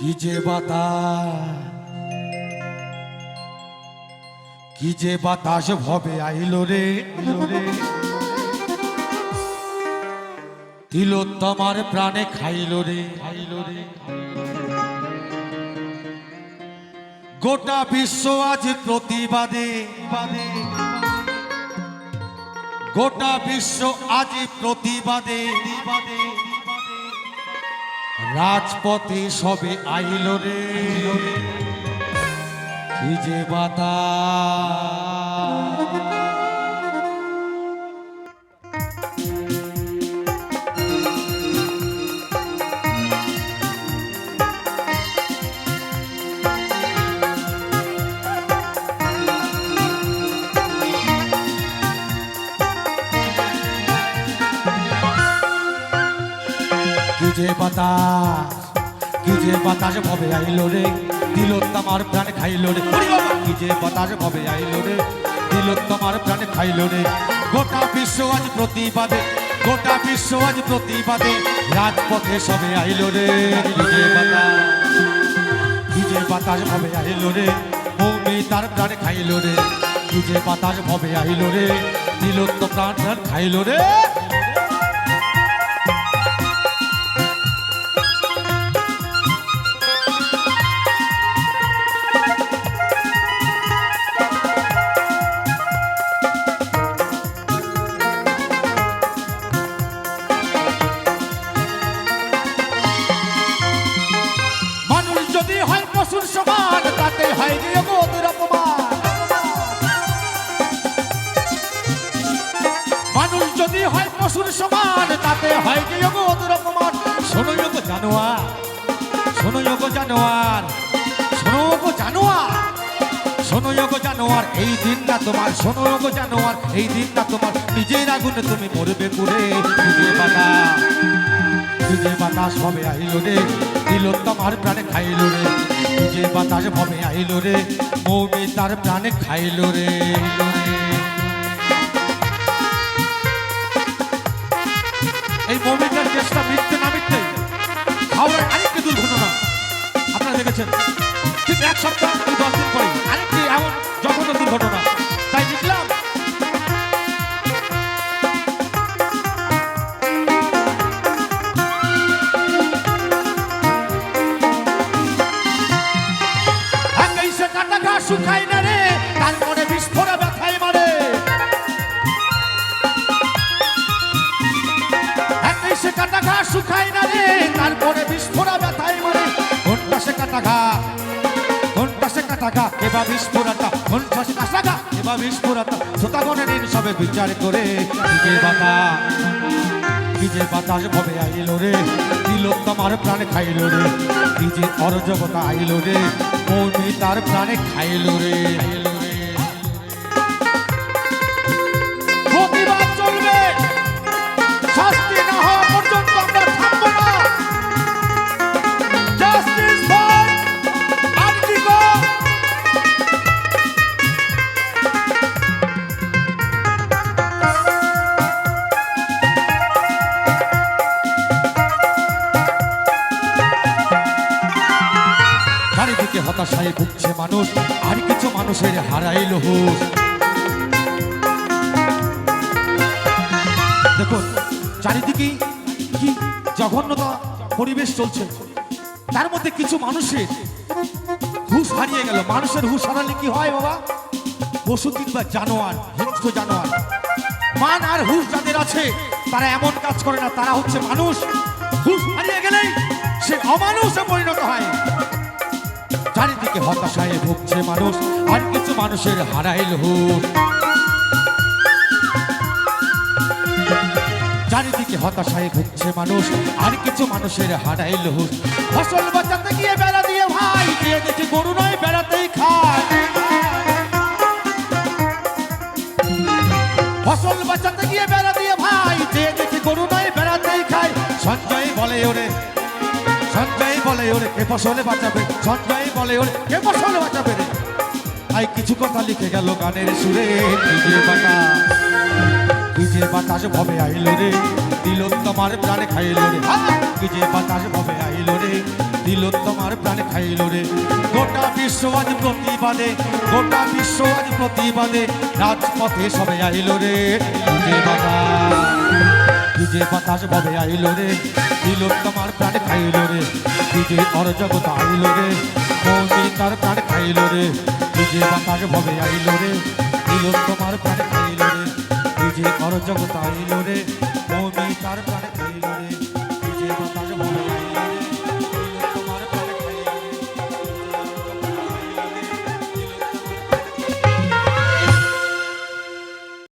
কি যে বাতাস, কি যে বাতাস ভবে আইলো রে আইলো রে। তিলোত্তমার প্রাণে খাইলো রে খাইলো রে গোটা বিশ্ব আজ প্রতিবাদে বাদে গোটা বিশ্ব আজ প্রতিবাদে বাদে রাজপথে সবে আইল রে। কি যে যে বাতাস, কি যে বাতাস ভবে আইলো রে? তিলোত্তমার প্রাণ খাইলো রে! কি যে বাতাস ভবে আইলো রে? তিলোত্তমার প্রাণ খাইলো রে। গোটা বিশ্ব আজ প্রতিবাদে, গোটা বিশ্ব আজ প্রতিবাদে, রাজপথে সবে আইলো রে। কি যে বাতাস, কি যে বাতাস ভবে আইলো রে? মৌমি তার প্রাণ খাইলো রে। কি যে বাতাস ভবে আইলো রে? তিলোত্তম প্রাণ প্রাণ খাইলো রে। পশুর সমান তাতে হয় গিয়ে বোধের অপমান। মানুষ যদি হয় পশুর সমান তাতে হয় গিয়ে বোধের অপমান। শোনো যোগ জানোয়ার শোনো যোগ জানোয়ার, শোনো গো জানোয়ার শোনো যোগ জানোয়ার, এই দিন না তোমার, শোনো গো জানোয়ার, এই দিন না তোমার, নিজের আগুনে তুমি মরবে পুরে নিজে বাধা তুঝে বাতাস ভবে আইলো রে, দিল তোমার প্রাণে খাইলো রে। তুঝে বাতাস ভবে আইল রে, মৌমি তার প্রাণে খাইল রে। এই মৌমিটার চেষ্টা মিথ্যে না মিথ্যে? হাওড়ার আরেকটি দুর্ঘটনা। আপনারা দেখেছেন। এবার বিস্ফোরাটা মন সে কাটা এবার এবার শ্রোতা মনে নিন সবে বিচার করে নিজের বাতা নিজের বাতাস ভবে আইল রে দিল তোমার প্রাণে খাইল রে, নিজের অরজবতা আইল রে মৌমি তার প্রাণে খাইল রে খাইল রে। হতাশায় ভুগছে মানুষ, আর কিছু মানুষের হারাইল দেখুন, চারিদিকে কি জঘন্যতা পরিবেশ চলছে। তার মধ্যে কিছু মানুষের হুশ হারিয়ে গেল। মানুষের হুশ হারালে কি হয় বাবা? পশু কিংবা জানোয়ার, হিংস্র জানোয়ার। মান আর হুশ যাদের আছে, তারা এমন কাজ করে না। তারা হচ্ছে মানুষ। হুশ হারিয়ে গেলেই সে অমানুষে পরিণত হয়। চারিদিকে হতাশায় ভুগছে মানুষ, আর কিছু মানুষের হারাইল হুশ চারিদিকে হতাশায় ভুগছে মানুষ, আর কিছু মানুষের হারাইল হুশ ফসল বাঁচাতে গিয়ে বেড়া দিয়ে ভাই দিয়ে দেখি গরু নয়, বেড়াতেই খায়। ফসল বাঁচাতে গিয়ে বেড়া দিয়ে ভাই দিয়ে দেখি গরু নয়, বেড়াতেই খায়। সঞ্জয় বলে, ওরে সঞ্জয় বলে ওরে কে ফসলে বাঁচাবে সঞ্জয় বলে ওরে কে ফসল বাঁচাবে রে। আই, কিছু কথা লিখে গেল গানের সুরে নিজে কি যে বাতাস ভবে আইলো রে দিল তোমার প্রাণে খাইলো রে। যে বাতাস ভবে আইলো রে দিল তোমার প্রাণ খাইল রে। গোটা বিশ্ব আজ প্রতিবাদে, গোটা বিশ্ব আজ প্রতিবাদে, রাজপথে সবে আইল রে যে বাতাস। ডিজে বাতাস ভবে আইল রে। দিল তোমার প্রাণ খাইল রে। বিজে অর জগত আইল রে। মৌমি তার প্রাণ খাইল রে। বিজে বাতাস ভবে আইল রে। দিল তোমার প্রাণ খাইল রে। বিজে অর জগত আইল রে। মৌমি তার প্রাণ খাইল রে। বিজে বাতাস ভবে আইল রে।